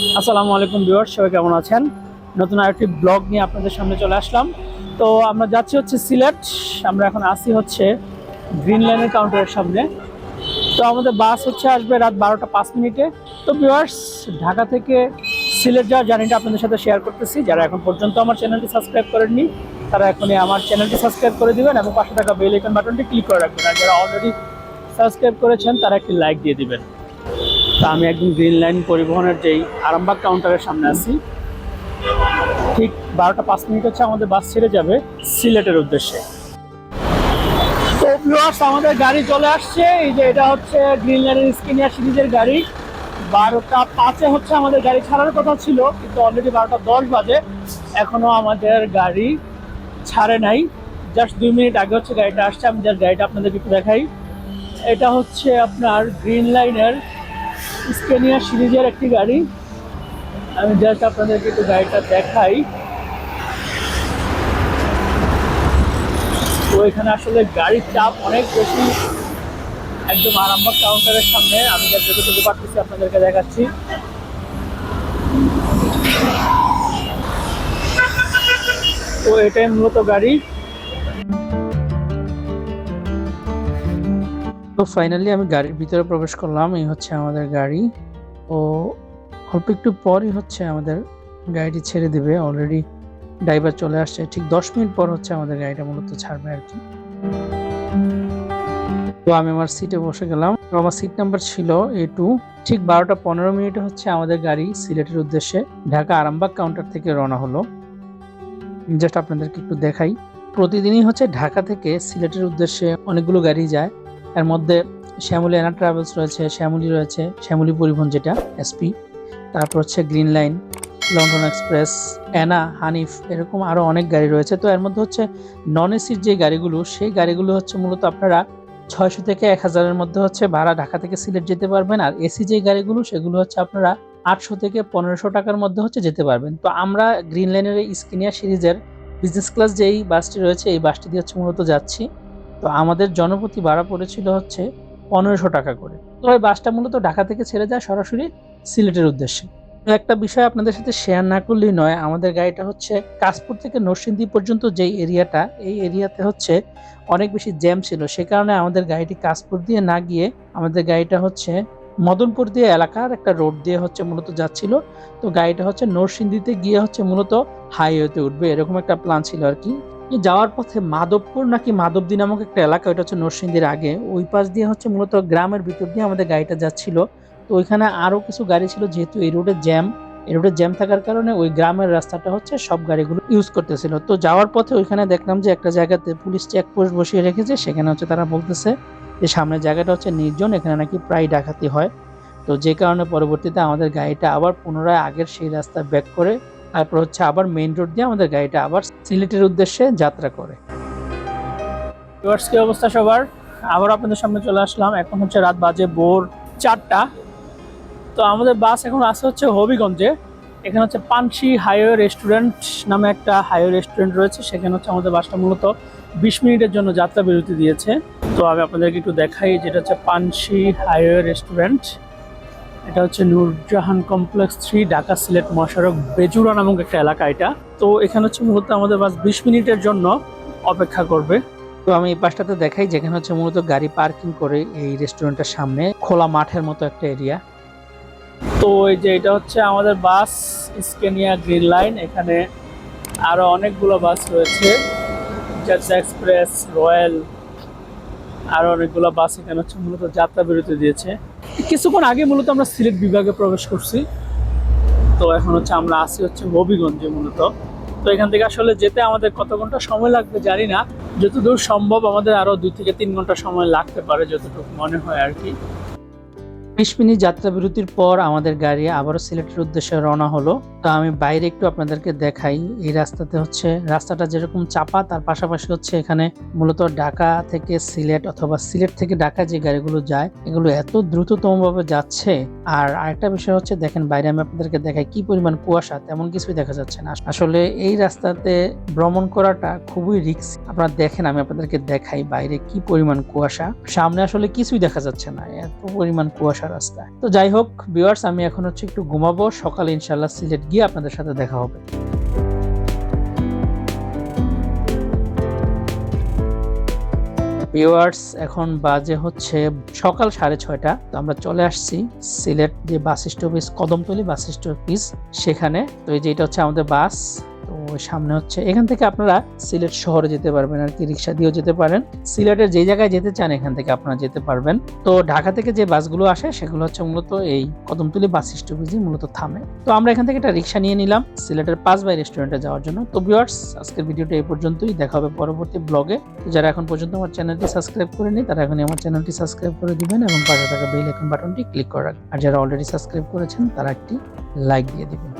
আসসালামু আলাইকুম ভিউয়ার্স, সবাই কেমন আছেন? নতুন আরেকটি ব্লগ নিয়ে আপনাদের সামনে চলে আসলাম। তো আমরা যাচ্ছি হচ্ছে সিলেট, আমরা এখন আসি হচ্ছে গ্রিন লাইনের কাউন্টারের সামনে। তো আমাদের বাস হচ্ছে আসবে রাত বারোটা পাঁচ মিনিটে। তো ভিউয়ার্স, ঢাকা থেকে সিলেট যাওয়ার জার্নিটা আপনাদের সাথে শেয়ার করতেছি। যারা এখন পর্যন্ত আমার চ্যানেলটি সাবস্ক্রাইব করেননি, তারা এখনই আমার চ্যানেলটি সাবস্ক্রাইব করে দিবেন এবং পাশে থাকা বেল আইকন বাটনটি ক্লিক করে রাখবেন। আর যারা অলরেডি সাবস্ক্রাইব করেছেন, তারা একটি লাইক দিয়ে দিবেন। তা আমি একদম গ্রিন লাইন পরিবহনের যেই আরামবাগ কাউন্টারের সামনে আছি। ঠিক বারোটা পাঁচ মিনিট হচ্ছে আমাদের বাস ছেড়ে যাবে সিলেটের উদ্দেশ্যে। আমাদের গাড়ি চলে আসছে। এই যে এটা হচ্ছে গ্রিন লাইনের স্কিনিয়া সিরিজের গাড়ি। বারোটা পাঁচে হচ্ছে আমাদের গাড়ি ছাড়ার কথা ছিল, কিন্তু অলরেডি বারোটা দশ বাজে। এখনও আমাদের গাড়ি ছাড়ে নাই। জাস্ট দুই মিনিট আগে হচ্ছে গাড়িটা আসছে। আমি জাস্ট গাড়িটা আপনাদেরকে একটু দেখাই। এটা হচ্ছে আপনার গ্রিন লাইনের স্কেনিয়া সিরিজের একটি গাড়ি। আমি জাস্ট আপনাদেরকে একটু গাড়িটা দেখাই। তো এখানে আসলে গাড়ির চাপ অনেক বেশি। একদম আরামবাগ কাউন্টারের সামনে। আমি যা যতটুকু পারতেছি আপনাদেরকে দেখাচ্ছি। তো এটাই মূলত গাড়ি। তো ফাইনালি আমি গাড়ির ভিতরে প্রবেশ করলাম, এই হচ্ছে আমাদের গাড়ি। ও অল্প একটু পরই হচ্ছে আমাদের গাড়িটি ছেড়ে দেবে। অলরেডি ড্রাইভার চলে আসছে। ঠিক দশ মিনিট পর হচ্ছে আমাদের গাড়িটা মূলত ছাড়বে আর কি। তো আমি আমার সিটে বসে গেলাম। আমার সিট নাম্বার ছিল এ টু ঠিক বারোটা পনেরো মিনিটে হচ্ছে আমাদের গাড়ি সিলেটের উদ্দেশ্যে ঢাকা আরামবাগ কাউন্টার থেকে রওনা হলো। জাস্ট আপনাদেরকে একটু দেখাই। প্রতিদিনই হচ্ছে ঢাকা থেকে সিলেটের উদ্দেশ্যে অনেকগুলো গাড়ি যায়। এর মধ্যে শ্যামলী এনা ট্রাভেলস রয়েছে, শ্যামলী রয়েছে, শ্যামলী পরিবহন যেটা এসপি তারপর হচ্ছে green line London express Ena Hanif এরকম আরও অনেক গাড়ি রয়েছে। তো এর মধ্যে হচ্ছে নন এসির যে গাড়িগুলো, সেই গাড়িগুলো হচ্ছে মূলত আপনারা ছয়শো থেকে এক হাজারের মধ্যে হচ্ছে ভাড়া ঢাকা থেকে সিলেট যেতে পারবেন, আর এসি যে গাড়িগুলো, সেগুলো হচ্ছে আপনারা আটশো থেকে পনেরোশো টাকার মধ্যে হচ্ছে যেতে পারবেন। তো আমরা গ্রিন লাইনের এই স্কিনিয়া সিরিজের বিজনেস ক্লাস যেই বাসটি রয়েছে, এই বাসটি দিয়ে হচ্ছে মূলত যাচ্ছি। তো আমাদের জনপ্রতি ভাড়া পড়েছিল হচ্ছে পনেরোশো টাকা করে। তো এই বাসটা মূলত ঢাকা থেকে ছেড়ে যায় সরাসরি সিলেটের উদ্দেশ্যে। একটা বিষয় আপনাদের সাথে শেয়ার না করলেই নয়, আমাদের গাড়িটা হচ্ছে কাশপুর থেকে নরসিংদী পর্যন্ত যেই এরিয়াটা, এই এরিয়াতে হচ্ছে অনেক বেশি জ্যাম ছিল। সে কারণে আমাদের গাড়িটি কাশপুর দিয়ে না গিয়ে আমাদের গাড়িটা হচ্ছে মদনপুর দিয়ে এলাকার একটা রোড দিয়ে হচ্ছে মূলত যাচ্ছিল। তো গাড়িটা হচ্ছে নরসিংদীতে গিয়ে হচ্ছে মূলত হাইওয়েতে উঠবে, এরকম একটা প্ল্যান ছিল আর কি। যাওয়ার পথে মাধবপুর নাকি মাধবদী নামক একটা এলাকা ওটা হচ্ছে নরসিংদীর আগে, ওই পাশ দিয়ে হচ্ছে মূলত গ্রামের ভিতর দিয়ে আমাদের গাড়িটা যাচ্ছিল। তো ওইখানে আরও কিছু গাড়ি ছিল, যেহেতু এই রোডে জ্যাম এই রোডে জ্যাম থাকার কারণে ওই গ্রামের রাস্তাটা হচ্ছে সব গাড়িগুলো ইউজ করতেছিল। তো যাওয়ার পথে ওইখানে দেখলাম যে একটা জায়গাতে পুলিশ চেকপোস্ট বসিয়ে রেখেছে, সেখানে হচ্ছে তারা বলতেছে যে সামনের জায়গাটা হচ্ছে নির্জন, এখানে নাকি প্রায় ডাকাতি হয়। তো যে কারণে পরবর্তীতে আমাদের গাড়িটা আবার পুনরায় আগের সেই রাস্তা ব্যাক করে তারপর হচ্ছে আবার মেইন রোড দিয়ে আমাদের গাড়িটা আবার সিলেটের উদ্দেশ্যে যাত্রা করে। কি অবস্থা সবার? আবার আপনাদের সামনে চলে আসলাম। এখন হচ্ছে রাত বাজে ভোর চারটা। তো আমাদের বাস এখন আসছে হচ্ছে হবিগঞ্জে। এখানে হচ্ছে পানসি হাইওয়ে রেস্টুরেন্ট নামে একটা হাইওয়ে রেস্টুরেন্ট রয়েছে। সেখানে হচ্ছে আমাদের বাসটা মূলত বিশ মিনিটের জন্য যাত্রা বিরতি দিয়েছে। তো আমি আপনাদেরকে একটু দেখাই, যেটা হচ্ছে পানসি হাইওয়ে রেস্টুরেন্ট। এটা হচ্ছে নূরজাহান কমপ্লেক্স থ্রি ঢাকা সিলেট মহাসড়ক বেজুরা নামক একটা এলাকা এটা। তো এখানে হচ্ছে মূলত আমাদের বাস বিশ মিনিটের জন্য অপেক্ষা করবে। তো আমি এই পাশটাতে দেখাই যেখানে হচ্ছে মূলত গাড়ি পার্কিং করে এই রেস্টুরেন্টের সামনে খোলা মাঠের মতো একটা এরিয়া। তো এই যে এটা হচ্ছে আমাদের বাস স্কেনিয়া গ্রিন লাইন এখানে আরও অনেকগুলো বাস রয়েছে। জার্সি এক্সপ্রেস রয়্যাল আরও অনেকগুলো বাস এখানে হচ্ছে মূলত যাত্রা বিরতি দিয়েছে। কিছুক্ষণ আগে মূলত আমরা সিলেট বিভাগে প্রবেশ করছি। তো এখন হচ্ছে আমরা আসি হচ্ছে হবিগঞ্জে মূলত। তো এখান থেকে আসলে যেতে আমাদের কত ঘণ্টা সময় লাগবে জানি না। যতদূর সম্ভব আমাদের আরও দুই থেকে তিন ঘণ্টা সময় লাগতে পারে, যতটুকু মনে হয় আর কি। বিশ মিনিট যাত্রা বিরতির পর আমাদের গাড়ি আবারও সিলেটের উদ্দেশ্যে রওনা হলো। তো আমি বাইরে একটু আপনাদেরকে দেখাই। এই রাস্তাতে হচ্ছে, রাস্তাটা যেরকম চাপা, তার পাশাপাশি হচ্ছে এখানে মূলত ঢাকা থেকে সিলেট অথবা সিলেট থেকে ঢাকা যে গাড়িগুলো যায়, এগুলো এত দ্রুততম ভাবে যাচ্ছে। আর আরেকটা বিষয় হচ্ছে, দেখেন বাইরে আমি আপনাদেরকে দেখাই কি পরিমাণ কুয়াশা, তেমন কিছুই দেখা যাচ্ছে না। আসলে এই রাস্তাতে ভ্রমণ করাটা খুবই রিস্ক। আপনারা দেখেন, আমি আপনাদেরকে দেখাই বাইরে কি পরিমাণ কুয়াশা। সামনে আসলে কিছুই দেখা যাচ্ছে না, এত পরিমাণ কুয়াশার রাস্তায়। তো যাই হোক ভিউয়ার্স আমি এখন হচ্ছে একটু ঘুমাবো। সকালে ইনশাল্লাহ সিলেট গিয়ে আপনাদের সাথে দেখা হবে। ভিউয়ার্স এখন বাজে হচ্ছে সকাল সাড়ে ছয়টা। তো আমরা চলে আসছি সিলেট যে bus stoppage Kadamtali bus stoppage সেখানে। তো এই যে এটা হচ্ছে আমাদের বাস। তো সামনে হচ্ছে, এখান থেকে আপনারা সিলেট শহরে যেতে পারবেন আর কি, রিক্সা দিয়েও যেতে পারেন। সিলেটের যে জায়গায় যেতে চান, এখান থেকে আপনারা যেতে পারবেন। তো ঢাকা থেকে যে বাসগুলো আসে, সেগুলো হচ্ছে মূলত এই কদমতলি বাস স্টপেজে মূলত থামে। তো আমরা এখান থেকে একটা রিক্সা নিয়ে নিলাম সিলেটের পাঁচ বাই রেস্টুরেন্টে যাওয়ার জন্য। তো ভিউয়ার্স, আজকের ভিডিওটা এই পর্যন্তই। দেখা হবে পরবর্তী ব্লগে। যারা এখন পর্যন্ত আমার চ্যানেলটি সাবস্ক্রাইব করেনি তারা এখনই আমার চ্যানেলটি সাবস্ক্রাইব করে দিবেন এবং পাশে থাকা বেল আইকন বাটনটি ক্লিক করে রাখবেন আর যারা অলরেডি সাবস্ক্রাইব করেছেন, তারা একটি লাইক দিয়ে দিবেন।